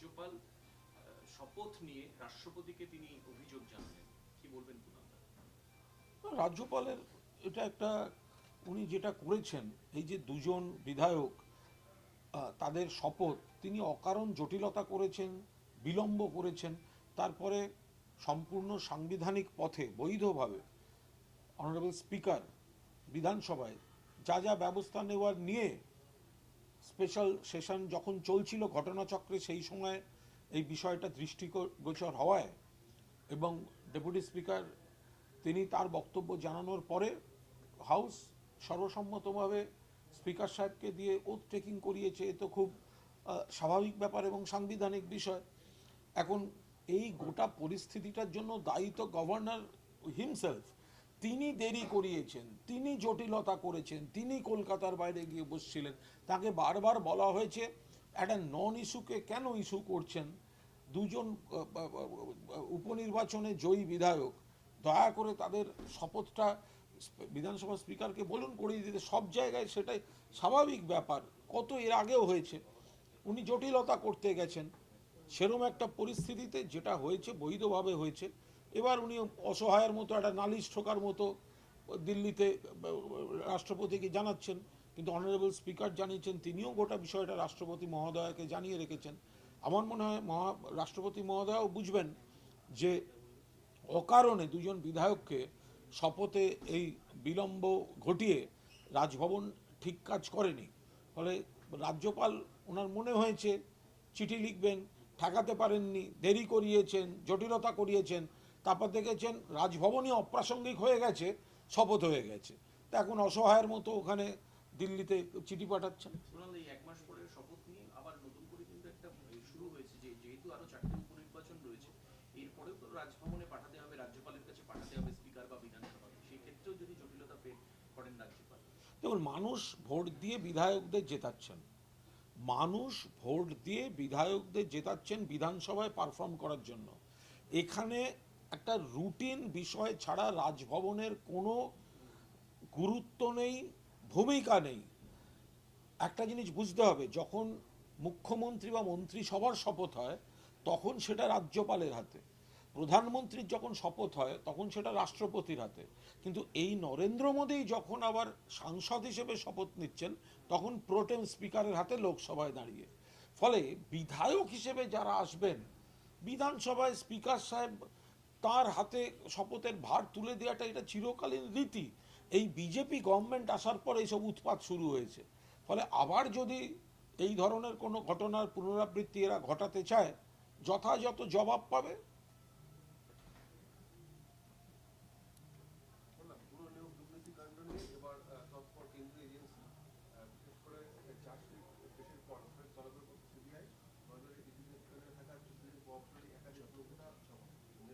রাজ্যপাল শপথ নিয়ে রাষ্ট্রপতিকে তিনি অভিযোগ জানালেন। কি বলবেন কুণালদা রাজ্যপালের এটা একটা, উনি যেটা করেছেন, এই যে দুজন বিধায়ক তাদের শপথ, তিনি অকারণ জটিলতা করেছেন, বিলম্ব করেছেন, তারপরে সম্পূর্ণ সাংবিধানিক পথে, বৈধভাবে অনারেবল স্পিকার বিধানসভায় যা যা ব্যবস্থা নেওয়ার নিয়ে স্পেশাল সেশন যখন চলছিল ঘটনাচক্রে সেই সময় এই বিষয়টা দৃষ্টিগোচর হওয়ায় এবং ডেপুটি স্পিকার তিনি তার বক্তব্য জানানোর পরে হাউস সর্বসম্মতভাবে স্পিকার সাহেবকে দিয়ে ওথ টেকিং করিয়েছে, এ তো খুব স্বাভাবিক ব্যাপার এবং সাংবিধানিক বিষয়। এখন এই গোটা পরিস্থিতিটার জন্য দায়ী তো গভর্নর হিমসেলফ তিনি দেরি করিয়েছেন, তিনি জটিলতা করেছেন, তিনি কলকাতার বাইরে গিয়ে বসছিলেন। তাকে বারবার বলা হয়েছে, একটা নন ইস্যুকে কেন ইস্যু করছেন? দুজন উপনির্বাচনে জয়ী বিধায়ক, দয়া করে তাদের শপথটা বিধানসভা স্পিকারকে বলুন, করিয়ে দিতে। সব জায়গায় সেটাই স্বাভাবিক ব্যাপার। কত এর আগেও হয়েছে। উনি জটিলতা করতে গেছেন। সেরম একটা পরিস্থিতিতে যেটা হয়েছে, বৈধভাবে হয়েছে। এবার উনি অসহায়ের মতো, একটা নালিশ ঠোকার মতো দিল্লিতে রাষ্ট্রপতিকে জানাচ্ছেন। কিন্তু অনারেবল স্পিকার জানিয়েছেন, তিনিও গোটা বিষয়টা রাষ্ট্রপতি মহোদয়কে জানিয়ে রেখেছেন। আমার মনে হয় মহা, রাষ্ট্রপতি মহোদয়ও বুঝবেন যে অকারণে দুজন বিধায়ককে শপথে এই বিলম্ব ঘটিয়ে রাজভবন ঠিক কাজ করেনি। ফলে রাজ্যপাল, ওনার মনে হয়েছে, চিঠি লিখবেন, ঠেকাতে পারেননি, দেরি করিয়েছেন, জটিলতা করিয়েছেন। তারপর দেখেছেন রাজভবনই অপ্রাসঙ্গিক হয়ে গেছে শপথ হয়ে গেছে। তা এখন অসহায়ের মতো ওখানে দিল্লিতে চিঠি পাঠাচ্ছেন। এক মাস পরে শপথ নিয়ে আবার নতুন করে কিন্তু একটা শুরু হয়েছে যে যেহেতু আরও চারটে উপনির্বাচন রয়েছে এরপরেও তো রাজভবনে পাঠাতে হবে রাজ্যপালের কাছে পাঠাতে হবে স্পিকার বা বিধানসভাকে সেই ক্ষেত্রেও যদি জটিলতা করেন রাজ্যপাল। দেখুন মানুষ ভোট দিয়ে বিধায়কদের জেতাচ্ছেন। মানুষ ভোট দিয়ে বিধায়কদের জেতাচ্ছেন বিধানসভায় পারফর্ম করার জন্য। এখানে একটা রুটিন বিষয় ছাড়া রাজভবনের কোনো গুরুত্ব নেই, ভূমিকা নেই। একটা জিনিস বুঝতে হবে, যখন মুখ্যমন্ত্রী বা মন্ত্রী সবার শপথ হয়, তখন সেটা রাজ্যপালের হাতে। প্রধানমন্ত্রীর যখন শপথ হয়, তখন সেটা রাষ্ট্রপতির হাতে। কিন্তু এই নরেন্দ্র মোদী যখন আবার সাংসদ হিসেবে শপথ নিচ্ছেন, তখন প্রোটেম স্পিকারের হাতে লোকসভায় দাঁড়িয়ে। ফলে বিধায়ক হিসেবে যারা আসবেন, বিধানসভায় স্পিকার সাহেব তার হাতে শপথের ভার তুলে দেওয়াটা এটা চিরকালীন রীতি। এই বিজেপি গভর্নমেন্ট আসার পর এইসব উৎপাত শুরু হয়েছে। ফলে আবার যদি এই ধরনের কোনো ঘটনার পুনরাবৃত্তি এরা ঘটাতে চায়, যথাযথ জবাব পাবে বললাম পুরো নিয়োগ দুর্নীতি কাণ্ড নিয়ে এবার আহ, তৎপর কেন্দ্রীয় এজেন্সি আহ, বিশেষ করে চার্জশিট পেশের পর ফের তলবের করতে সিবিআই নজরে ইডিতে ফেলে থাকা সুপ্রিম কোঅপারেটিভ একাধিক নেতা নেতা মন্ত্রী সহ অনেকে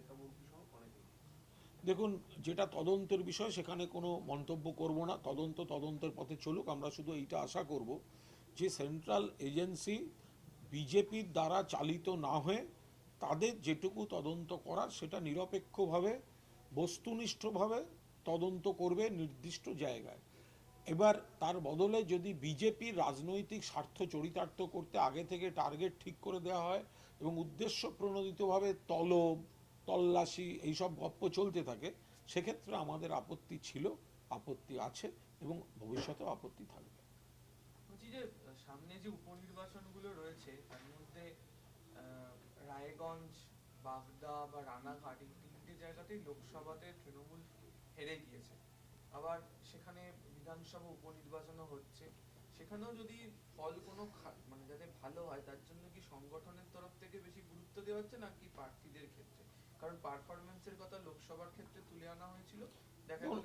দেখুন, যেটা তদন্তের বিষয়, সেখানে কোনো মন্তব্য করব না। তদন্ত তদন্তের পথে চলুক। আমরা শুধু এইটা আশা করব যে, সেন্ট্রাল এজেন্সি বিজেপির দ্বারা চালিত না হয়ে, তাদের যেটুকু তদন্ত করার, সেটা নিরপেক্ষভাবে, বস্তুনিষ্ঠভাবে তদন্ত করবে নির্দিষ্ট জায়গায়। এবার তার বদলে যদি বিজেপির রাজনৈতিক স্বার্থ চরিতার্থ করতে আগে থেকে টার্গেট ঠিক করে দেওয়া হয় এবং উদ্দেশ্য প্রণোদিতভাবে তলব তল্লাশি, এইসব গপ্প চলতে থাকে, সেক্ষেত্রে আমাদের আপত্তি ছিল, আপত্তি আছে এবং ভবিষ্যতেও আপত্তি থাকবে। বলছি যে, সামনে যে উপনির্বাচনগুলো রয়েছে, তার মধ্যে রায়গঞ্জ, বাগদা বা রানাঘাট, এই তিনটে জায়গাতেই লোকসভাতে তৃণমূল হেরে গিয়েছে। আবার সেখানে বিধানসভা উপনির্বাচনও হচ্ছে। সেখানেও যদি ফল কোনো মানে যাতে ভালো হয়, তার জন্য কি সংগঠনের তরফ থেকে বেশি গুরুত্ব দেওয়া হচ্ছে নাকি প্রার্থীদের ক্ষেত্রে? কারণ পারফরমেন্সের কথা লোকসভার ক্ষেত্রে তুলে আনা হয়েছিল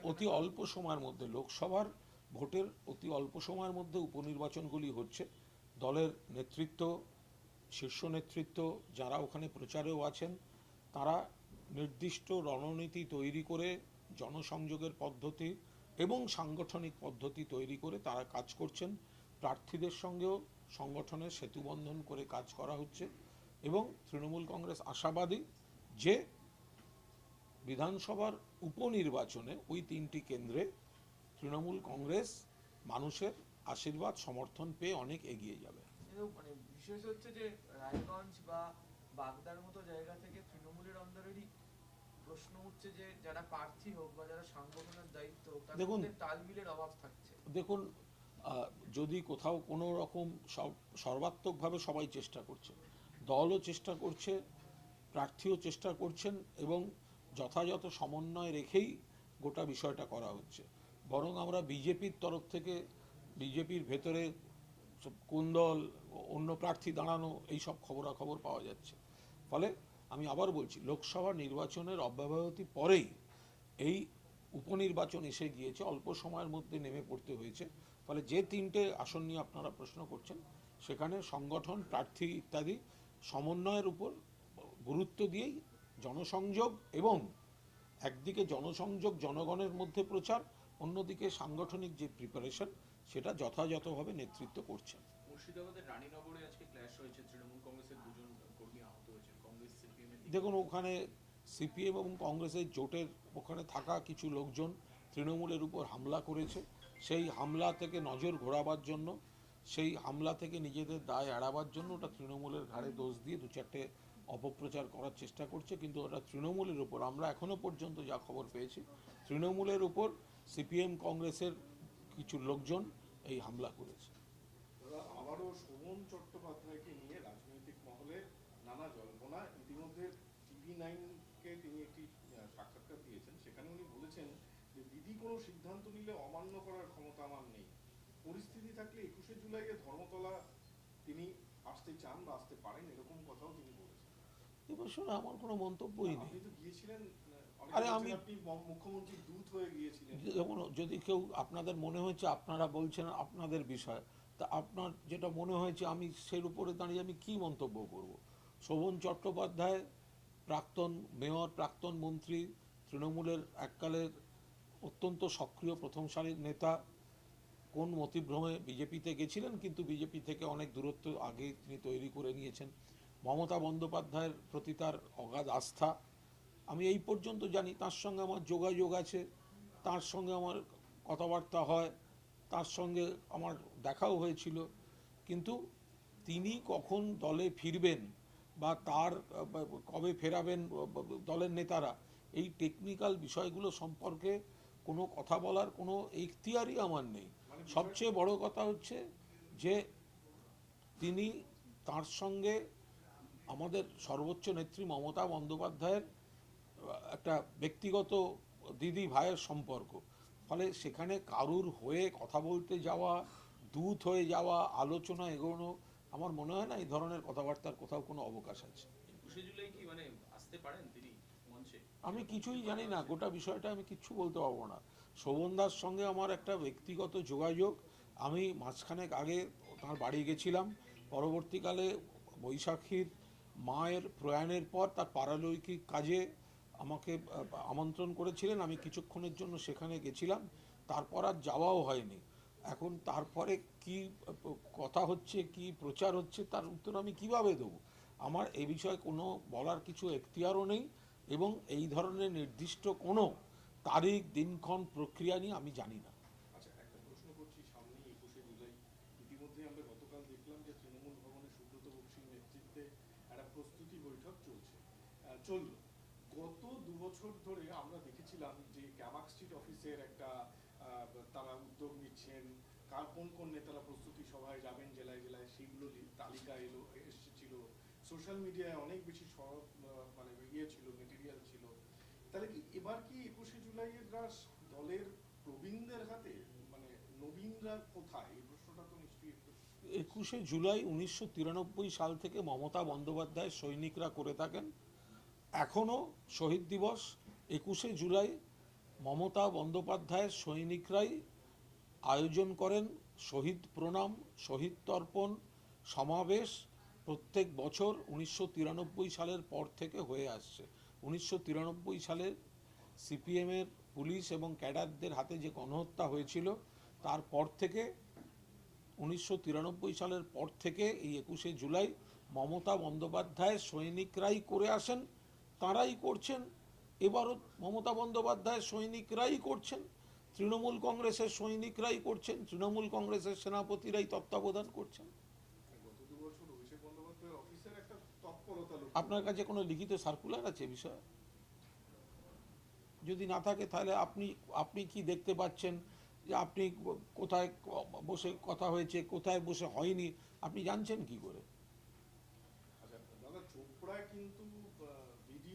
অতি অল্প সময়ের মধ্যে লোকসভার ভোটের অতি অল্প সময়ের মধ্যে উপনির্বাচনগুলি হচ্ছে। দলের নেতৃত্ব শীর্ষ নেতৃত্ব যারা ওখানে প্রচারেও আছেন তারা নির্দিষ্ট রণনীতি তৈরি করে জনসংযোগের পদ্ধতি এবং সাংগঠনিক পদ্ধতি তৈরি করে তারা কাজ করছেন। প্রার্থীদের সঙ্গেও সংগঠনের সেতুবন্ধন করে কাজ করা হচ্ছে এবং তৃণমূল কংগ্রেস আশাবাদী যে বিধানসভার উপনির্বাচনে ওই তিনটি কেন্দ্রে তৃণমূল কংগ্রেস মানুষের আশীর্বাদ সমর্থন পেয়ে অনেক এগিয়ে যাবে। মানে বিশেষ হচ্ছে যে রায়গঞ্জ বা বাগদার মতো জায়গা থেকে তৃণমূলের অন্দরেরই প্রশ্ন উঠছে যে যারা প্রার্থী হোক বা যারা সাংগঠনের দায়িত্ব দেখুন- তালমিলের অভাব থাকছে। দেখুন যদি কোথাও কোনো রকম সর্বাত্মকভাবে সবাই চেষ্টা করছে দলও চেষ্টা করছে প্রার্থীও চেষ্টা করছেন এবং যথাযথ সমন্বয় রেখেই গোটা বিষয়টা করা হচ্ছে। বরং আমরা বিজেপির তরফ থেকে, বিজেপির ভেতরে কোন দল, অন্য প্রার্থী দাঁড়ানো, এই সব খবরাখবর পাওয়া যাচ্ছে। ফলে আমি আবার বলছি, লোকসভা নির্বাচনের অব্যবহতি পরেই এই উপনির্বাচন এসে গিয়েছে, অল্প সময়ের মধ্যে নেমে পড়তে হয়েছে। ফলে যে তিনটে আসন নিয়ে আপনারা প্রশ্ন করছেন, সেখানে সংগঠন, প্রার্থী ইত্যাদি সমন্বয়ের উপর গুরুত্ব দিয়েই জনসংযোগ এবং একদিকে জনসংযোগ জনগণের মধ্যে প্রচার অন্যদিকে সাংগঠনিক যে প্রিপারেশন সেটা যথাযথভাবে নেতৃত্ব করছেন মুর্শিদাবাদের রানীনগরে আজকে ক্ল্যাশ হয়েছে। তৃণমূল কংগ্রেসের দুজন কর্মী আহত হয়েছেন। কংগ্রেস সিপিএম দেখুন ওখানে সিপিএম এবং কংগ্রেসের জোটের ওখানে থাকা কিছু লোকজন তৃণমূলের উপর হামলা করেছে। সেই হামলা থেকে নজর ঘোরাবার জন্য সেই হামলা থেকে নিজেদের দায় এড়াবার জন্য ওটা তৃণমূলের ঘাড়ে দোষ দিয়ে দু চারটে অপপ্রচার করার চেষ্টা করছে, কিন্তু ওটা তৃণমূলের উপর, আমরা এখনও পর্যন্ত যা খবর পেয়েছি, তৃণমূলের উপর সিপিএম কংগ্রেসের কিছু লোকজন এই হামলা করেছে। আবারও শোভন চট্টোপাধ্যায়কে নিয়ে রাজনৈতিক মহলে নানা জল্পনা, ইতিমধ্যে টিভি নাইনকে তিনি একটি সাক্ষাৎকার দিয়েছেন, সেখানে উনি বলেছেন যে দিদি কোনো সিদ্ধান্ত নিলে অমান্য করার ক্ষমতা আমার নেই। পরিস্থিতি থাকলে একুশে জুলাইয়ে ধর্মতলা তিনি আসতে চান বা আসতে পারেন, এরকম কথাও তিনি এ বিষয়ে আমার কোনো মন্তব্যই নেই। আরে আমি- আপনি দূত হয়ে গিয়েছিলেন। যেমন যদি কেউ আপনাদের মনে হয়েছে আপনারা বলছেন আপনাদের বিষয় তা আপনার যেটা মনে হয়েছে আমি সেই উপরে দাঁড়িয়ে আমি কি মন্তব্য করব? শোভন চট্টোপাধ্যায় প্রাক্তন মেয়র প্রাক্তন মন্ত্রী তৃণমূলের এককালের অত্যন্ত সক্রিয় প্রথম সারির নেতা কোন মতিভ্রমে বিজেপিতে গেছিলেন? কিন্তু বিজেপি থেকে অনেক দূরত্ব আগে তিনি তৈরি করে নিয়েছেন। মমতা বন্দ্যোপাধ্যায়ের প্রতি তার অগাধ আস্থা আমি এই পর্যন্ত জানি তার সঙ্গে আমার যোগাযোগ আছে তার সঙ্গে আমার কথাবার্তা হয় তার সঙ্গে আমার দেখাও হয়েছিল। কিন্তু তিনি কখন দলে ফিরবেন বা তার কবে ফেরাবেন দলের নেতারা এই টেকনিক্যাল বিষয়গুলো সম্পর্কে কোনো কথা বলার কোনো এখতিয়ারই আমার নেই। সবচেয়ে বড় কথা হচ্ছে যে তিনি তার সঙ্গে আমাদের সর্বোচ্চ নেত্রী মমতা বন্দ্যোপাধ্যায়ের একটা ব্যক্তিগত দিদি ভাইয়ের সম্পর্ক। ফলে সেখানে কারুর হয়ে কথা বলতে যাওয়া দূত হয়ে যাওয়া আলোচনা এগোনো আমার মনে হয় না এই ধরনের কথাবার্তার কোথাও কোনো অবকাশ আছে। মানে আমি কিছুই জানি না গোটা বিষয়টা আমি কিচ্ছু বলতে পারব না। শোভনদার সঙ্গে আমার একটা ব্যক্তিগত যোগাযোগ। আমি মাঝখানেক আগে তার বাড়ি গেছিলাম পরবর্তীকালে বৈশাখীর মায়ের প্রয়াণের পর তার পারালৌকিক কাজে আমাকে আমন্ত্রণ করেছিলেন। আমি কিছুক্ষণের জন্য সেখানে গেছিলাম। তারপর আর যাওয়াও হয়নি। এখন তারপরে কি কথা হচ্ছে, কি প্রচার হচ্ছে, তার উত্তর আমি কীভাবে দেবো? আমার এ বিষয়ে কোনো বলার কিছু এখতিয়ারও নেই এবং এই ধরনের নির্দিষ্ট কোনো তারিখ, দিনক্ষণ, প্রক্রিয়া নিয়ে আমি জানি না আচ্ছা একটা প্রশ্ন করছি সামনেই একুশে জুলাই ইতিমধ্যে আমরা গতকাল দেখলাম যে তৃণমূল ভবনে সুব্রত বক্সির নেতৃত্বে একটা প্রস্তুতি বৈঠক চলছে আহ, চলল গত দু বছর ধরে আমরা দেখেছিলাম যে ক্যামাক স্ট্রিট অফিসের একটা তারা উদ্যোগ নিচ্ছেন। কার কোন কোন নেতারা প্রস্তুতি সভায় যাবেন জেলায় জেলায় সেগুলো তালিকা এলো, এসেছিল। সোশ্যাল মিডিয়ায় অনেক বেশি সরব মানে ইয়ে ছিল মেটেরিয়াল ছিল। তাহলে কি এবার কি একুশে জুলাইয়ের রাস দলের প্রবীণদের হাতে? মানে নবীনরা কোথায়? এই প্রশ্নটা তো নিশ্চয়ই একুশে জুলাই উনিশশো তিরানব্বই সাল থেকে মমতা বন্দ্যোপাধ্যায় সৈনিকরা করে থাকেন। এখনও শহীদ দিবস, একুশে জুলাই মমতা বন্দ্যোপাধ্যায়ের সৈনিকরাই আয়োজন করেন শহীদ প্রণাম, শহীদ তর্পণ সমাবেশ প্রত্যেক বছর উনিশশো তিরানব্বই সালের পর থেকে হয়ে আসছে। উনিশশো তিরানব্বই সালে সিপিএমের পুলিশ এবং ক্যাডারদের হাতে যে গণহত্যা হয়েছিল তারপর থেকে, উনিশশো তিরানব্বই সালের পর থেকে এই একুশে জুলাই মমতা বন্দ্যোপাধ্যায় সৈনিকরাই করে আসেন। তারাই করছেন এবারও মমতা বন্দ্যোপাধ্যায়ের সৈনিকরাই করছেন তৃণমূল কংগ্রেসের সৈনিকরাই করছেন তৃণমূল কংগ্রেসের সেনাপতিরাই তত্ত্বাবধান করছেন। আপনার কাছে কোনো লিখিত সার্কুলার আছে বিষয়ে? যদি না থাকে তাহলে আপনি আপনি কি দেখতে পাচ্ছেন যে আপনি কোথায় বসে কথা হয়েছে কোথায় বসে হয়নি আপনি জানছেন কি করে? আচ্ছা দাদা কিন্তু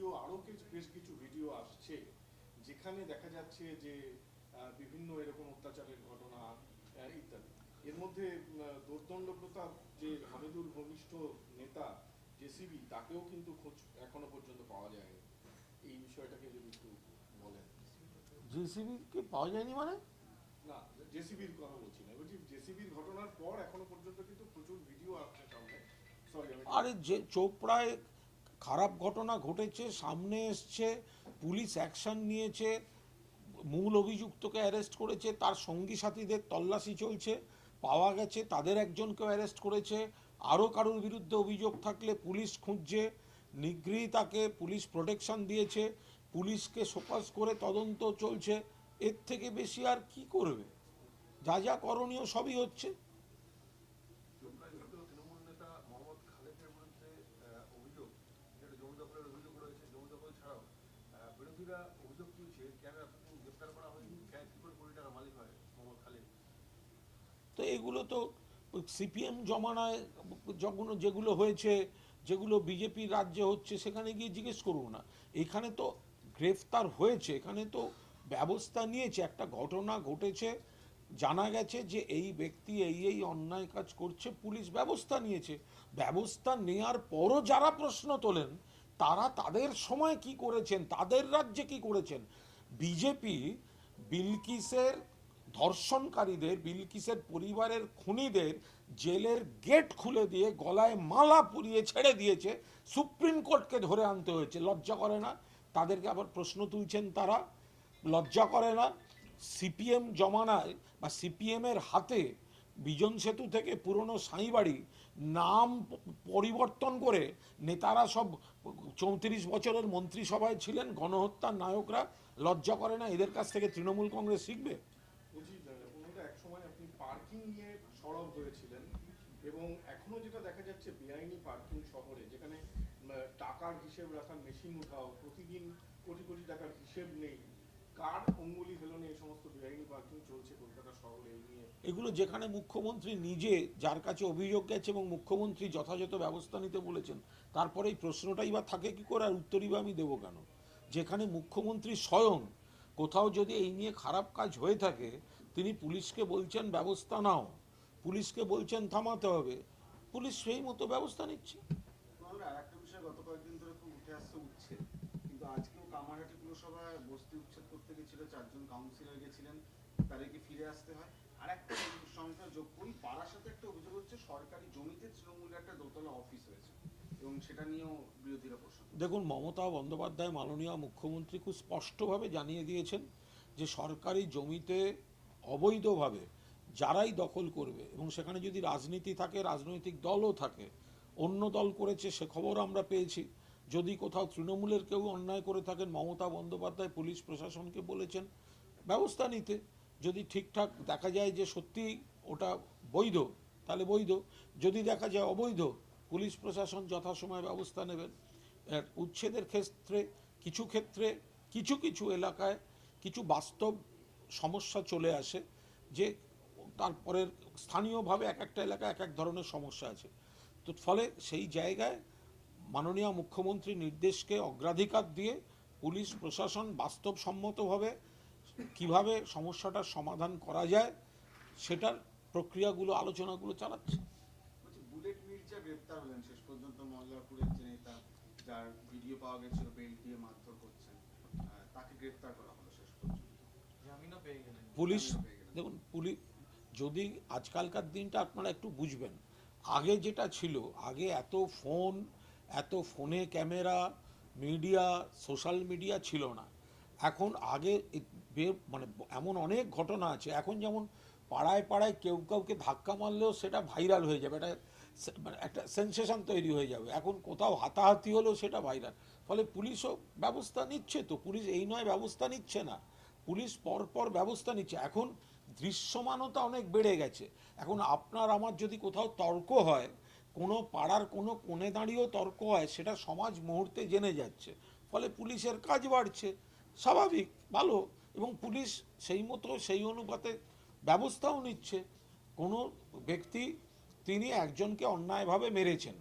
ভিডিও আরও কিছু বেশ কিছু ভিডিও আসছে যেখানে দেখা যাচ্ছে যে বিভিন্ন এরকম অত্যাচারের ঘটনা ইত্যাদি। এর মধ্যে দোর্দণ্ড প্রতাপ যে হামিদুর ঘনিষ্ঠ নেতা জেসিবি তাকেও কিন্তু খোঁজ এখনও পর্যন্ত পাওয়া যায়নি। এই বিষয়টাকে যদি একটু বলেন। জিসিবিকে পাওয়া যায়নি মানে? না জেসিবির কথা বলছি না। বলছি জেসিবির ঘটনার পর এখনও পর্যন্ত কিন্তু প্রচুর ভিডিও আসছে সামনে। সরি আরে যে চোপড়ায় খারাপ ঘটনা ঘটেছে, সামনে এসছে, পুলিশ অ্যাকশন নিয়েছে, মূল অভিযুক্তকে অ্যারেস্ট করেছে, তার সঙ্গী সাথীদের তল্লাশি চলছে, পাওয়া গেছে, তাদের একজনকেও অ্যারেস্ট করেছে, আরও কারোর বিরুদ্ধে অভিযোগ থাকলে পুলিশ খুঁজছে, নিগৃহীতাকে পুলিশ প্রোটেকশন দিয়েছে, পুলিশকে সোপাস করে তদন্ত চলছে, এর থেকে বেশি আর কি করবে? যা যা করণীয় সবই হচ্ছে চোপড়াস্থিত তৃণমূল নেতা মোহাম্মদ খালেদের বিরুদ্ধে আহ, অভিযোগ যেটা জমি দখলের অভিযোগ রয়েছে জমি দখল ছাড়াও আহ, বিরোধীরা অভিযোগ তুলছে কেন এতদিন গ্রেপ্তার করা হয়নি কেন কি করে কোটি টাকার মালিক হয় মোহাম্মদ খালেদ তো এগুলো তো সিপিএম জমানায় যখন যেগুলো হয়েছে, যেগুলো বিজেপির রাজ্যে হচ্ছে, সেখানে গিয়ে জিজ্ঞেস করুন না। এখানে তো গ্রেফতার হয়েছে, এখানে তো ব্যবস্থা নিয়েছে। একটা ঘটনা ঘটেছে, জানা গেছে যে এই ব্যক্তি এই এই অন্যায় কাজ করছে, পুলিশ ব্যবস্থা নিয়েছে। ব্যবস্থা নেয়ার পরও যারা প্রশ্ন তোলেন, তারা তাদের সময় কি করেছেন, তাদের রাজ্যে কি করেছেন? বিজেপি বিলকিসের ধর্ষণকারীদের, বিলকিসের পরিবারের খুনিদের জেলের গেট খুলে দিয়ে গলায় মালা পুরিয়ে ছেড়ে দিয়েছে। সুপ্রিম কোর্টকে ধরে আনতে হয়েছে। লজ্জা করে না? তাদেরকে আবার প্রশ্ন তুলছেন তারা? লজ্জা করে না? সিপিএম জমানায় বা সিপিএমের হাতে বিজন সেতু থেকে পুরনো সাঁইবাড়ি নাম পরিবর্তন করে নেতারা সব চৌত্রিশ বছরের মন্ত্রিসভায় ছিলেন, গণহত্যার নায়করা, লজ্জা করে না? এদের কাছ থেকে তৃণমূল কংগ্রেস শিখবে বলছি ওনারা এক সময় আপনি পার্কিং নিয়ে সরব হয়েছিলেন এবং এখনও যেটা দেখা যাচ্ছে বেআইনি পার্কিং শহরে যেখানে উম, টাকার হিসেব রাখার মেশিন উঠাও, প্রতিদিন কোটি কোটি টাকার হিসেব নেই। কার অঙ্গুলি হেলনে এই সমস্ত বেআইনি পার্কিং চলছে কলকাতা শহরে এই নিয়ে? এগুলো যেখানে মুখ্যমন্ত্রী নিজে যার কাছে অভিযোগ গেছে এবং মুখ্যমন্ত্রী যথাযথ ব্যবস্থা নিতে বলেছেন, তারপরে এই প্রশ্নটাই বা থাকে কি করে আর উত্তরই বা আমি দেবো কেন? যেখানে মুখ্যমন্ত্রী স্বয়ং কোথাও যদি এই নিয়ে খারাপ কাজ হয়ে থাকে, তিনি পুলিশকে বলছেন ব্যবস্থা নাও, পুলিশকে বলছেন থামাতে হবে, পুলিশ সেই মতো ব্যবস্থা নিচ্ছে আমরা আরেকটা বিষয় গত কয়েকদিন ধরে খুব উঠে আসছে উচ্ছেদ কিন্তু আজকেও কামারহাটি পুরসভায় বস্তি উচ্ছেদ করতে গেছিল, চারজন কাউন্সিলর গেছিলেন তাদেরকে ফিরে আসতে হয়? আর একটা সংখ্যা যোগ করি পাড়ার সাথে একটা অভিযোগ হচ্ছে সরকারি জমিতে তৃণমূলের একটা দোতলা অফিস হয়েছে দেখুন, মমতা বন্দ্যোপাধ্যায় মাননীয় মুখ্যমন্ত্রী খুব স্পষ্টভাবে জানিয়ে দিয়েছেন যে সরকারি জমিতে অবৈধভাবে যারাই দখল করবে এবং সেখানে যদি রাজনীতি থাকে, রাজনৈতিক দলও থাকে, অন্য দল করেছে, সে খবর আমরা পেয়েছি। যদি কোথাও তৃণমূলের কেউ অন্যায় করে থাকেন, মমতা বন্দ্যোপাধ্যায় পুলিশ প্রশাসনকে বলেছেন, ব্যবস্থা নিতে। যদি ঠিকঠাক দেখা যায় যে সত্যি ওটা বৈধ, তাহলে বৈধ। যদি দেখা যায় অবৈধ, পুলিশ প্রশাসন যথাসময়ে ব্যবস্থা নেবেন। উচ্ছেদের ক্ষেত্রে, কিছু ক্ষেত্রে, কিছু কিছু এলাকায় কিছু বাস্তব সমস্যা চলে আসে, যে তারপরে স্থানীয়ভাবে এক একটা এলাকায় এক এক ধরনের সমস্যা আছে। তো ফলে সেই জায়গায় মাননীয় মুখ্যমন্ত্রীর নির্দেশকে অগ্রাধিকার দিয়ে পুলিশ প্রশাসন বাস্তবসম্মতভাবে কীভাবে সমস্যাটার সমাধান করা যায় সেটার প্রক্রিয়াগুলো আলোচনাগুলো চালাচ্ছে। বলছি বুলেট মির্জা গ্রেপ্তার হলেন শেষ পর্যন্ত মল্লারপুরের যে নেতা যার ভিডিও পাওয়া গেছিল বেল্ট দিয়ে মারধর করছেন তাকে গ্রেপ্তার করা হলো শেষ পর্যন্ত। পুলিশ। দেখুন পুলিশ যদি আজকালকার দিনটা আপনারা একটু বুঝবেন আগে যেটা ছিল আগে এত ফোন এত ফোনে ক্যামেরা, মিডিয়া, সোশ্যাল মিডিয়া ছিল না। এখন আগে মানে এমন অনেক ঘটনা আছে, এখন যেমন পাড়ায় পাড়ায় কেউ কাউকে ধাক্কা মারলেও সেটা ভাইরাল হয়ে যাবে, এটা মানে একটা সেন্সেশন তৈরি হয়ে যাবে। এখন কোথাও হাতাহাতি হলেও সেটা ভাইরাল। ফলে পুলিশও ব্যবস্থা নিচ্ছে তো, পুলিশ এই নয় ব্যবস্থা নিচ্ছে না। পুলিশ পরপর ব্যবস্থা নিচ্ছে। এখন দৃশ্যমানতা অনেক বেড়ে গেছে। এখন আপনার আমার যদি কোথাও তর্ক হয় কোনো পাড়ার কোনো কোণে দাঁড়িয়েও তর্ক হয়, সেটা সমাজ মুহূর্তে জেনে যাচ্ছে। ফলে পুলিশের কাজ বাড়ছে। স্বাভাবিক, ভালো। এবং পুলিশ সেই মতো সেই অনুপাতে ব্যবস্থাও নিচ্ছে। কোনো ব্যক্তি, তিনি একজনকে অন্যায়ভাবে মেরেছেন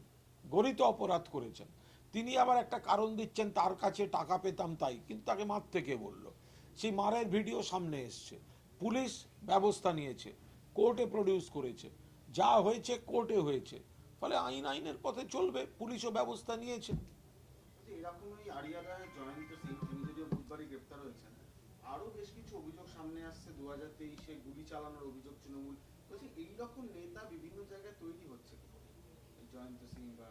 গরিত অপরাধ করেছেন। তিনি আবার একটা কারণ দিচ্ছেন, তার কাছে টাকা পেতাম তাই, কিন্তু তাকে মারতে কে বলল? সেই মারের ভিডিও সামনে এসছে। পুলিশ ব্যবস্থা নিয়েছে, কোর্টে প্রডিউস করেছে। যা হয়েছে কোর্টে হয়েছে। ফলে আইন আইনের পথে চলবে পুলিশও ব্যবস্থা নিয়েছে। এরকমই আরিয়াদায় জয়ন্ত সিং তিনি যদিও বুধবারই গ্রেপ্তার হয়েছেন আরও বেশ কিছু অভিযোগ সামনে আসছে দু হাজার তেইশে গুলি চালানোর অভিযোগ তৃণমূল। বলছি এইরকম নেতা বিভিন্ন জায়গায় তৈরি হচ্ছে জয়ন্ত সিং বা।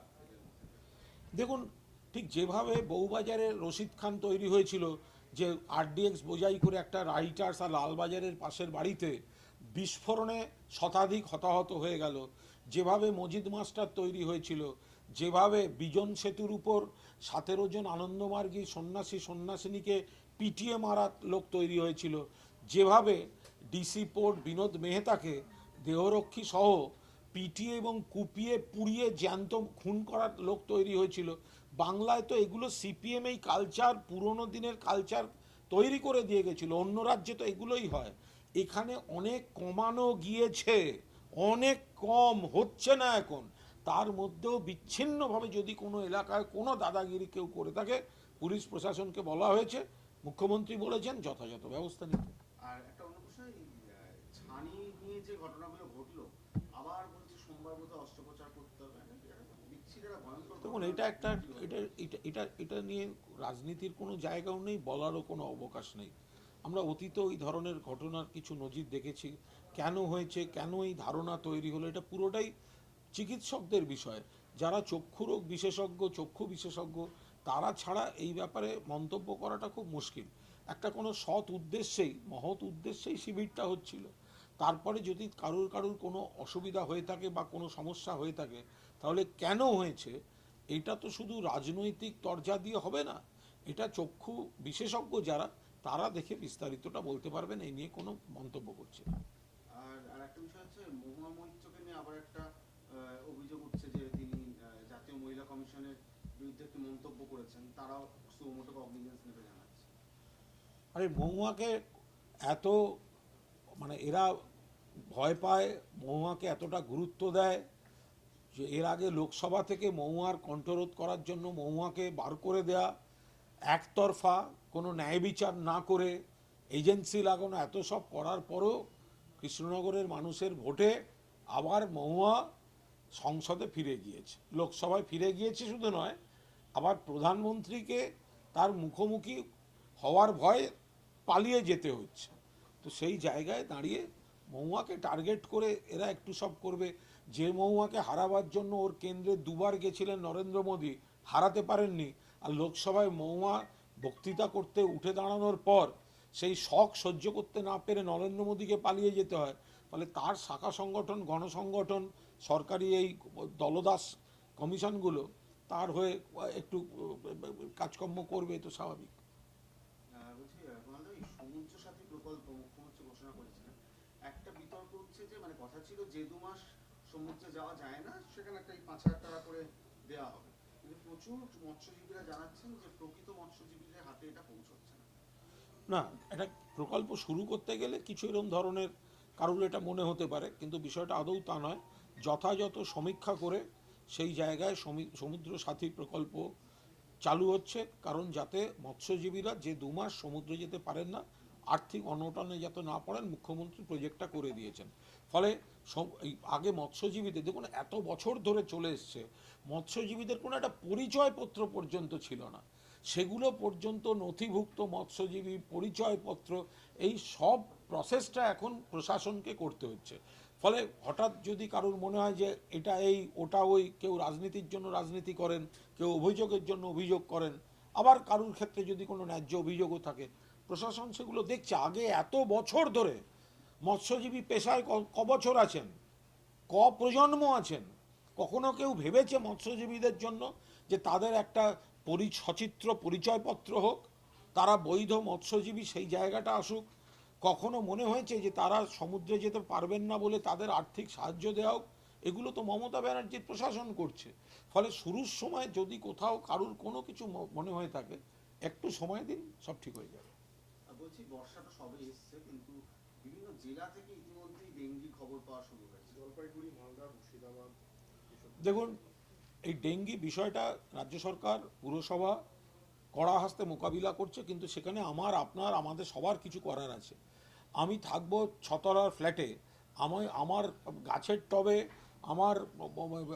দেখুন ঠিক যেভাবে বউবাজারে রশিদ খান তৈরি হয়েছিল যে আরডিএক্স বোঝাই করে একটা রাইটার্স আর লালবাজারের পাশের বাড়িতে বিস্ফোরণে শতাধিক হতাহত হয়ে গেল যেভাবে মজিদ মাস্টার তৈরি হয়েছিল, যেভাবে বিজন সেতুর উপর সতেরো জন আনন্দমার্গী সন্ন্যাসী সন্ন্যাসিনীকে পিটিয়ে মারা লোক তৈরি হয়েছিল, যেভাবে ডিসি পোর্ট বিনোদ মেহতাকে দেহরক্ষী সহ পিটিয়ে এবং কুপিয়ে পুড়িয়ে জ্যান্ত খুন করার লোক তৈরি হয়েছিল। বাংলায় তো এগুলো সিপিএম এই কালচার পুরনো দিনের কালচার তৈরি করে দিয়ে গেছিল, অন্য রাজ্যে তো এগুলোই হয়। এখানে অনেক কমানো গিয়েছে। অনেক কম হচ্ছে না এখন। তার মধ্যেও বিচ্ছিন্নভাবে যদি কোনো এলাকায় কোনো দাদাগিরি কেউ করে থাকে পুলিশ প্রশাসনকে বলা হয়েছে মুখ্যমন্ত্রী বলেছেন যথাযথ ব্যবস্থা নিতে। আর একটা অন্য প্রশ্ন ছানি নিয়ে যে ঘটনাগুলো ঘটলো আবার বলছে সোমবার বোধহয় অস্ত্রোপচার করতে হবে। এটা একটা বিচ্ছিরি একটা ভয়ঙ্কর দেখুন এটা একটা এটা এটা এটা এটা নিয়ে রাজনীতির কোনো জায়গাও নেই বলারও কোনো অবকাশ নেই। আমরা অতীতে ওই ধরনের ঘটনার কিছু নজির দেখেছি। কেন হয়েছে, কেন এই ধারণা তৈরি হলো, এটা পুরোটাই চিকিৎসকদের বিষয়। যারা চক্ষুরোগ বিশেষজ্ঞ, চক্ষু বিশেষজ্ঞ, তারা ছাড়া এই ব্যাপারে মন্তব্য করাটা খুব মুশকিল। একটা কোনো সৎ উদ্দেশ্যেই, মহৎ উদ্দেশ্যেই শিবিরটা হচ্ছিল। তারপরে যদি কারুর কারুর কোনো অসুবিধা হয়ে থাকে বা কোনো সমস্যা হয়ে থাকে, তাহলে কেন হয়েছে? এটা তো শুধু রাজনৈতিক তরজা দিয়ে হবে না। এটা চক্ষু বিশেষজ্ঞ যারা, তারা দেখে বিস্তারিতটা বলতে পারবেন, এই নিয়ে কোনো মন্তব্য করছে না। একটা বিষয় হচ্ছে মহুয়া মৈত্রকে নিয়ে আবার একটা অভিযোগ উঠছে যে তিনি জাতীয় মহিলা কমিশনের বিরুদ্ধে একটি মন্তব্য করেছেন। তারাও সুমোটো কগনিজেন্স নেবে জানাচ্ছে। আরে মহুয়াকে এত মানে এরা ভয় পায়, মহুয়াকে এতটা গুরুত্ব দেয় যে এর আগে লোকসভা থেকে মহুয়ার কণ্ঠরোধ করার জন্য মহুয়াকে বার করে দেয়া, একতরফা কোনো ন্যায় বিচার না করে এজেন্সি লাগানো, এত সব করার পরও কৃষ্ণনগরের মানুষের ভোটে আবার মহুয়া সংসদে ফিরে গিয়েছে। লোকসভায় ফিরে গিয়েছে শুধু নয়, আবার প্রধানমন্ত্রীকে তার মুখোমুখি হওয়ার ভয়ে পালিয়ে যেতে হচ্ছে। তো সেই জায়গায় দাঁড়িয়ে মহুয়াকে টার্গেট করে এরা একটু সব করবে। যে মহুয়াকে হারাবার জন্য ওর কেন্দ্রে দুবার গেছিলেন নরেন্দ্র মোদী, হারাতে পারেননি। আর লোকসভায় মহুয়া বক্তৃতা করতে উঠে দাঁড়ানোর পর সেই শখ সহ্য করতে না পেরে নরেন্দ্র মোদীকে পালিয়ে যেতে হয়। ফলে তার শাখা সংগঠন, গণসংগঠন, সরকারি এই দলদাস কমিশনগুলো তার হয়ে একটু, কাজকর্ম করবে তো স্বাভাবিক। প্রকল্প ঘোষণা করেছিলেন। একটা বিতর্ক উঠছে যে মানে কথা ছিল যে দু মাস সমুদ্রে যাওয়া যায় না, সেখানে একটা পাঁচ হাজার টাকা করে দেওয়া হবে। কিন্তু প্রচুর মৎস্যজীবীরা জানাচ্ছেন যে প্রকৃত মৎস্যজীবীদের হাতে এটা পৌঁছচ্ছে না এটা প্রকল্প শুরু করতে গেলে কিছু এরকম ধরনের কারুর এটা মনে হতে পারে, কিন্তু বিষয়টা আদৌ তা নয়। যথাযথ সমীক্ষা করে সেই জায়গায় সমী- সমুদ্র সাথী প্রকল্প চালু হচ্ছে, কারণ যাতে মৎস্যজীবীরা যে দু মাস সমুদ্রে যেতে পারেন না, আর্থিক অনটনে যাতে না পড়েন, মুখ্যমন্ত্রী প্রজেক্টটা করে দিয়েছেন। ফলে আগে মৎস্যজীবীদের দেখুন, এত বছর ধরে চলে এসছে, মৎস্যজীবীদের কোনো একটা পরিচয়পত্র পর্যন্ত ছিল না। সেগুলো পর্যন্ত নথিভুক্ত মৎস্যজীবী পরিচয়পত্র, এই সব প্রসেসটা এখন প্রশাসনকে করতে হচ্ছে। ফলে হঠাৎ যদি কারোর মনে হয় যে এটা এই, ওটা ওই, কেউ রাজনীতির জন্য রাজনীতি করেন, কেউ অভিযোগের জন্য অভিযোগ করেন, আবার কারুর ক্ষেত্রে যদি কোনো ন্যায্য অভিযোগও থাকে, প্রশাসন সেগুলো দেখছে। আগে এত বছর ধরে মৎস্যজীবী পেশায় ক- বছর আছেন, ক প্রজন্ম আছেন, কখনো কেউ ভেবেছে মৎস্যজীবীদের জন্য যে তাদের একটা পরি সচিত্র পরিচয়পত্র হোক তারা বৈধ মৎস্যজীবী সেই জায়গাটা আসুক কখনো মনে হয়েছে যে তারা সমুদ্রে যেতে পারবেন না বলে তাদের আর্থিক সাহায্য দেওয়া হোক? এগুলো তো মমতা ব্যানার্জির প্রশাসন করছে। ফলে শুরুর সময় যদি কোথাও কারুর কোনো কিছু ম- মনে হয়ে থাকে একটু সময় দিন সব ঠিক হয়ে যাবে। বলছি বর্ষাটা সবে এসছে কিন্তু বিভিন্ন জেলা থেকে ইতিমধ্যেই ডেঙ্গি খবর পাওয়া শুরু হয়েছে। জলপাইগুড়ি মালদা মুর্শিদাবাদ দেখুন এই ডেঙ্গি বিষয়টা রাজ্য সরকার, পুরসভা কড়া হাসতে মোকাবিলা করছে, কিন্তু সেখানে আমার, আপনার, আমাদের সবার কিছু করার আছে। আমি থাকব ছতলার ফ্ল্যাটে আমি, আমার গাছের টবে, আমার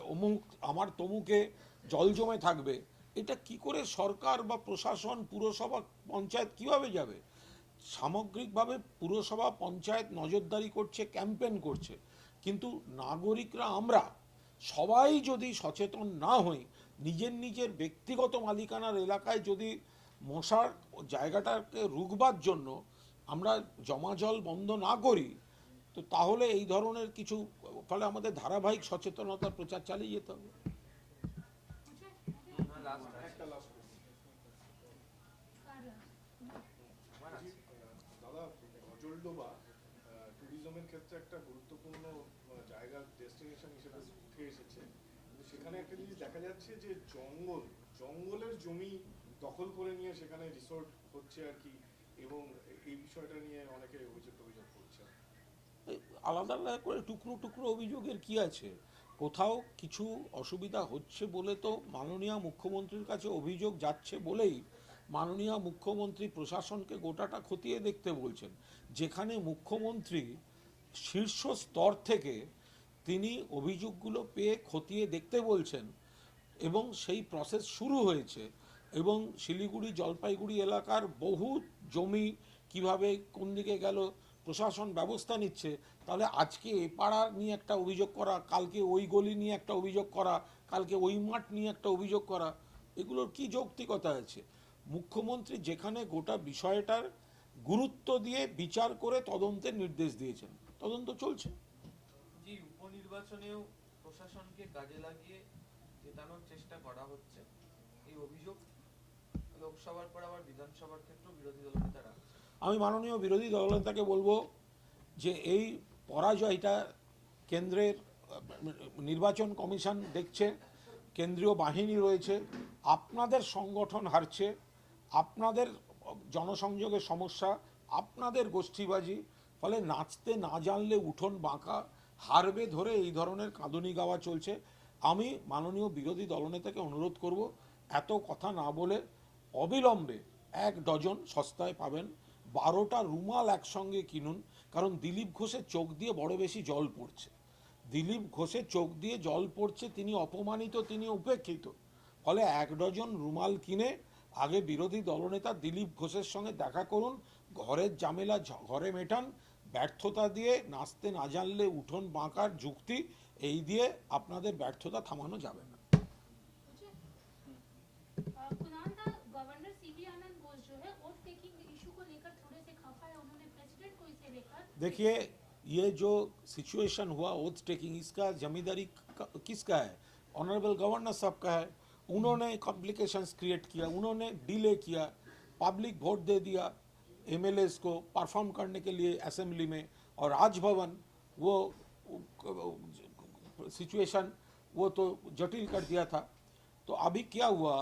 অমুক, আমার তমুকে জল জমে থাকবে। এটা কি করে সরকার বা প্রশাসন, পুরসভা, পঞ্চায়েত কীভাবে যাবে? সামগ্রিকভাবে পুরসভা, পঞ্চায়েত নজরদারি করছে ক্যাম্পেন করছে। কিন্তু নাগরিকরা, আমরা সবাই যদি সচেতন না হই, নিজের নিজের ব্যক্তিগত মালিকানার এলাকায় যদি মশার জায়গাটাকে রুখবার জন্য আমরা জমা জল বন্ধ না করি, তো তাহলে এই ধরনের কিছু, ফলে আমাদের ধারাবাহিক সচেতনতার প্রচার চালিয়ে যেতে হবে। একটা গুরুত্বপূর্ণ জায়গা ডেস্টিনেশন হিসেবে উঠে এসেছে সেখানে একটা জিনিস দেখা যাচ্ছে যে জঙ্গল, জঙ্গলের জমি দখল করে নিয়ে সেখানে রিসোর্ট হচ্ছে আর কি এবং এই বিষয়টা নিয়ে অনেকে অভিযোগ অভিযোগ করছে। আলাদা আলাদা করে টুকরো টুকরো অভিযোগের কি আছে? কোথাও কিছু অসুবিধা হচ্ছে বলে তো মাননীয় মুখ্যমন্ত্রীর কাছে অভিযোগ যাচ্ছে বলেই মাননীয় মুখ্যমন্ত্রী প্রশাসনকে গোটাটা খতিয়ে দেখতে বলছেন। যেখানে মুখ্যমন্ত্রী শীর্ষ স্তর থেকে তিনি অভিযোগগুলো পেয়ে খতিয়ে দেখতে বলছেন এবং সেই প্রসেস শুরু হয়েছে এবং শিলিগুড়ি, জলপাইগুড়ি এলাকার বহু জমি কীভাবে কোন দিকে গেল, প্রশাসন ব্যবস্থা নিচ্ছে, তাহলে আজকে এ পাড়া নিয়ে একটা অভিযোগ করা, কালকে ওই গলি নিয়ে একটা অভিযোগ করা, কালকে ওই মাঠ নিয়ে একটা অভিযোগ করা, এগুলোর কি যৌক্তিকতা আছে? মুখ্যমন্ত্রী যেখানে গোটা বিষয়টার গুরুত্ব দিয়ে বিচার করে তদন্তের নির্দেশ দিয়েছেন, তদন্ত চলছে। উপনির্বাচনেও প্রশাসনকে কাজে লাগিয়ে জেতানোর চেষ্টা করা হচ্ছে। এই অভিযোগ লোকসভার পর আবার বিধানসভার ক্ষেত্রেও বিরোধী দলনেতারা আমি মাননীয় বিরোধী দলনেতাকে বলব যে এই পরাজয়টা কেন্দ্রের, নির্বাচন কমিশন দেখছে, কেন্দ্রীয় বাহিনী রয়েছে, আপনাদের সংগঠন হারছে, আপনাদের জনসংযোগের সমস্যা, আপনাদের গোষ্ঠীবাজি, ফলে নাচতে না জানলে উঠোন বাঁকা হারবে ধরে এই ধরনের কাঁদুনি গাওয়া চলছে। আমি মাননীয় বিরোধী দলনেতাকে অনুরোধ করব, এত কথা না বলে অবিলম্বে এক ডজন সস্তায় পাবেন, বারোটা রুমাল একসঙ্গে কিনুন, কারণ দিলীপ ঘোষের চোখ দিয়ে বড় বেশি জল পড়ছে। দিলীপ ঘোষের চোখ দিয়ে জল পড়ছে, তিনি অপমানিত, তিনি উপেক্ষিত। ফলে এক ডজন রুমাল কিনে আগে বিরোধী দলনেতা দিলীপ ঘোষের সঙ্গে দেখা করুন, ঘরের জামেলা ঘরে মেটান ব্যর্থতা দিয়ে নাচতে না জানলে উঠোন বাঁকার যুক্তি এই দিয়ে আপনাদের ব্যর্থতা থামানো যাবে না कुणाल दा गवर्नर सीवी आनंद बोस जो है वोट टेकिंग इशू को लेकर थोड़े से खफा है उन्होंने प्रेसिडेंट को इसे लेकर देखिए ये जो सिचुएशन हुआ ओथ टेकिंग इसका जमींदारी का- किसका है ऑनरेबल गवर्नर साहब का है उन्होंने कॉम्प्लिकेशंस क्रिएट किया उन्होंने डिले किया पब्लिक वोट दे दिया एमएलएस को परफॉर्म करने के लिए असेंबली में और राजभवन वो सिचुएशन वो तो जटिल कर दिया था। तो अभी क्या हुआ,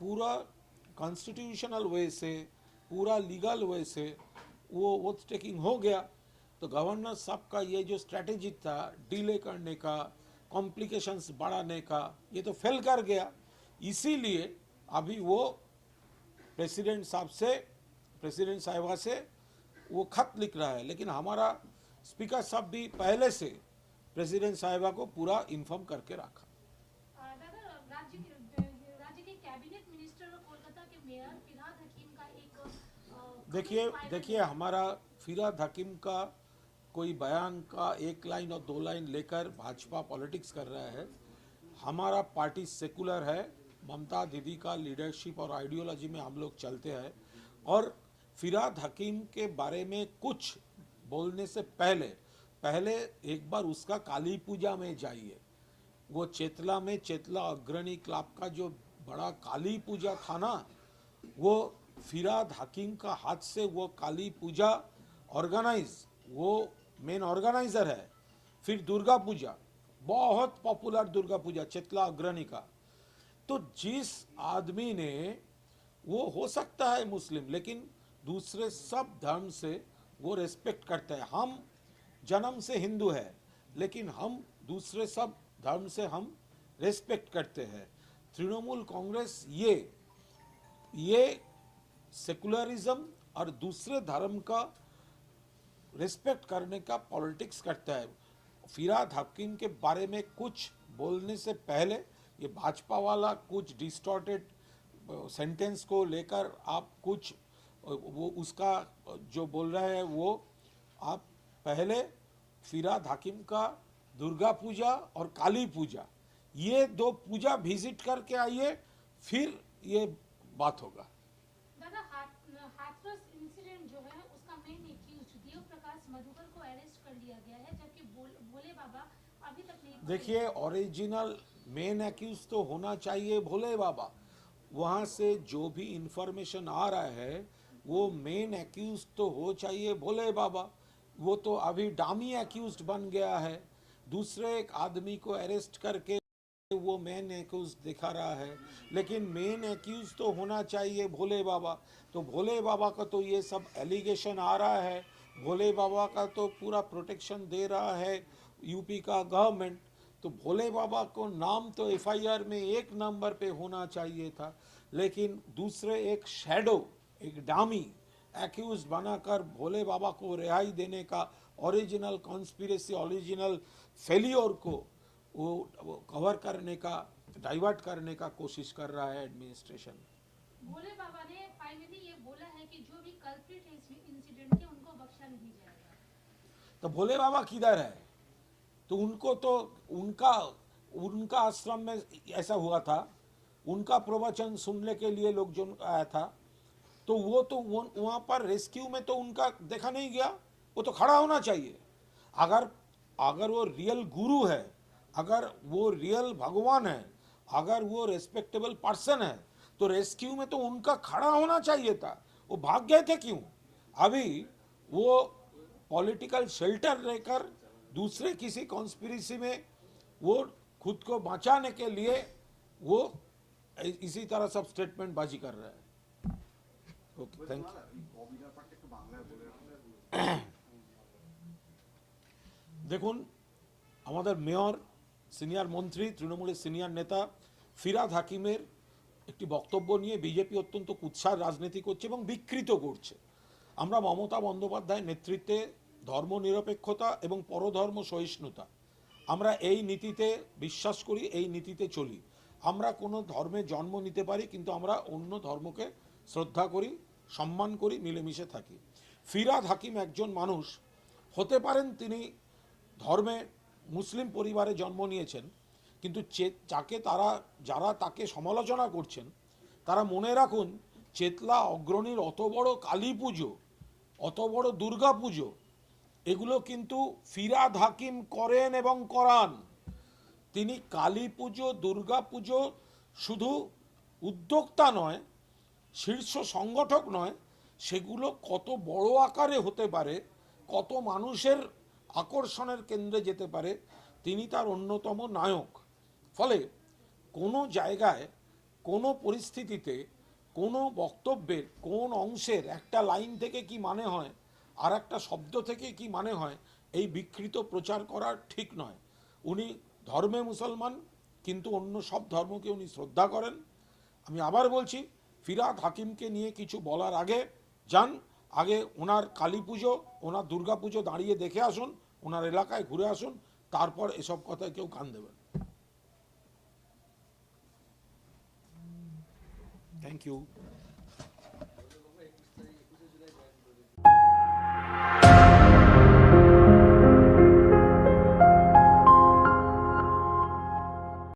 पूरा कॉन्स्टिट्यूशनल वे से, पूरा लीगल वे से वो वोट टेकिंग हो गया। तो गवर्नर साहब का ये जो स्ट्रेटेजी था डिले करने का कॉम्प्लिकेशंस बढ़ाने का, ये तो फेल कर गया। इसीलिए अभी वो प्रेसिडेंट साहब से प्रेसिडेंट साहिबा से वो खत लिख रहा है। लेकिन हमारा स्पीकर साहब भी पहले से प्रेसिडेंट साहिबा को पूरा इन्फॉर्म करके रखा। देखिए देखिए हमारा फिराद हकीम का कोई बयान का एक लाइन और दो लाइन लेकर भाजपा पॉलिटिक्स कर रहा है। हमारा पार्टी सेकुलर है। ममता दीदी का लीडरशिप और आइडियोलॉजी में हम लोग चलते हैं। और फिराद हकीम के बारे में कुछ बोलने से पहले पहले एक बार उसका काली पूजा में जाइए। वो चेतला में चेतला अग्रणी क्लब का जो बड़ा काली पूजा था ना, वो फिराद हकीम का हाथ से वो काली पूजा ऑर्गेनाइज, वो मेन ऑर्गेनाइजर है। फिर दुर्गा पूजा, बहुत पॉपुलर दुर्गा पूजा, चेतला अग्रणी का। तो जिस आदमी ने, वो हो सकता है मुस्लिम, लेकिन दूसरे सब धर्म से वो रेस्पेक्ट करता है। हम जन्म से हिंदू है, लेकिन हम दूसरे सब धर्म से हम रेस्पेक्ट करते हैं। तृणमूल कांग्रेस ये ये सेकुलरिज्म और दूसरे धर्म का रिस्पेक्ट करने का पॉलिटिक्स करता है। फिराद हकीम के बारे में कुछ बोलने से पहले ये भाजपा वाला कुछ डिस्टॉर्टेड सेंटेंस को लेकर आप कुछ वो उसका जो बोल रहे हैं वो आप पहले फिराद हकीम का दुर्गा पूजा और काली पूजा ये दो पूजा विज़िट करके आइए फिर ये बात होगा। देखिए ओरिजिनल मेन एक्यूज तो होना चाहिए भोले बाबा। वहाँ से जो भी इंफॉर्मेशन आ रहा है वो मेन एक्यूज तो हो चाहिए भोले बाबा, वो तो अभी डामी एक्यूज बन गया है। दूसरे एक आदमी को अरेस्ट करके वो मेन एक्यूज दिखा रहा है। लेकिन मेन एक्यूज तो होना चाहिए, भोले बाबा। तो भोले बाबा का तो ये सब एलिगेशन आ रहा है। भोले बाबा का तो पूरा प्रोटेक्शन दे रहा है यूपी का गवर्नमेंट तो भोले बाबा को नाम तो एफआईआर में एक नंबर पे होना चाहिए था। लेकिन दूसरे एक शैडो एक डामी एक्यूज बनाकर भोले बाबा को रिहाई देने का ओरिजिनल कॉन्स्पिरेसी ओरिजिनल फेलियोर को वो, कवर करने का डाइवर्ट करने का कोशिश कर रहा है एडमिनिस्ट्रेशन भोले बाबा ने फाइनली ये बोला है कि जो भी कल्प्रिट है इस इंसिडेंट के उनको बख्शा नहीं जाएगा। तो भोले बाबा किधर है? तो उनको तो उनका उनका आश्रम में ऐसा हुआ था। उनका प्रवचन सुनने के लिए लोग जो आया था। तो वो तो वहाँ पर रेस्क्यू में तो उनका देखा नहीं गया, वो तो खड़ा होना चाहिए। अगर अगर वो रियल गुरु है, अगर वो रियल भगवान है, अगर वो रेस्पेक्टेबल पर्सन है तो रेस्क्यू में तो उनका खड़ा होना चाहिए था। वो भाग गए थे क्यों? अभी वो पॉलिटिकल शेल्टर लेकर दूसरे किसी कॉन्स्पिरेसी में वो खुद को बचाने के लिए वो इसी तरह सब स्टेटमेंट बाजी कर रहे है। ওকে থ্যাংক দেখুন আমাদের মেয়র সিনিয়র মন্ত্রী তৃণমূলের সিনিয়র নেতা ফিরাদ হাকিমের একটি বক্তব্য নিয়ে বিজেপি অত্যন্ত কুৎসার রাজনীতি করছে এবং বিকৃত করছে। আমরা মমতা বন্দ্যোপাধ্যায়ের নেতৃত্বে ধর্মনিরপেক্ষতা এবং পরধর্ম সহিষ্ণুতা। আমরা এই নীতিতে বিশ্বাস করি এই নীতিতে চলি। আমরা কোনো ধর্মে জন্ম নিতে পারি কিন্তু আমরা অন্য ধর্মকে শ্রদ্ধা করি, সম্মান করি, মিলেমিশে থাকি। ফিরাদ হাকিম একজন মানুষ। হতে পারেন তিনি ধর্মে মুসলিম পরিবারে জন্ম নিয়েছেন, কিন্তু যাকে তারা, যারা তাকে সমালোচনা করছেন, তারা মনে রাখুন, চেতলা, অগ্রণীর অত বড় কালী পুজো, অত বড় দুর্গা পুজো, এগুলো কিন্তু ফিরাদ হাকিম করেন এবং করান। তিনি কালী পুজো, দুর্গা পুজো শুধু উদ্যোক্তা নয় শীর্ষ সংগঠক নয়, সেগুলো কত বড় আকারে হতে পারে, কত মানুষের আকর্ষণের কেন্দ্রে যেতে পারে, তিনি তার অন্যতম নায়ক। ফলে কোনো জায়গায়, কোনো পরিস্থিতিতে, কোনো বক্তব্যের, কোন অংশের একটা লাইন থেকে কি মানে হয় আর একটা শব্দ থেকে কি মানে হয়, এই বিকৃত প্রচার করা ঠিক নয়। উনি ধর্মে মুসলমান, কিন্তু অন্য সব ধর্মকে উনি শ্রদ্ধা করেন। আমি আবার বলছি ফিরাদ হাকিমকে নিয়ে কিছু বলার আগে যান, আগে ওনার কালী পুজো, ওনার দুর্গা পুজো দাঁড়িয়ে দেখে আসুন, ওনার এলাকায় ঘুরে আসুন, তারপর এসব কথায় কেউ কান দেবেন। Thank you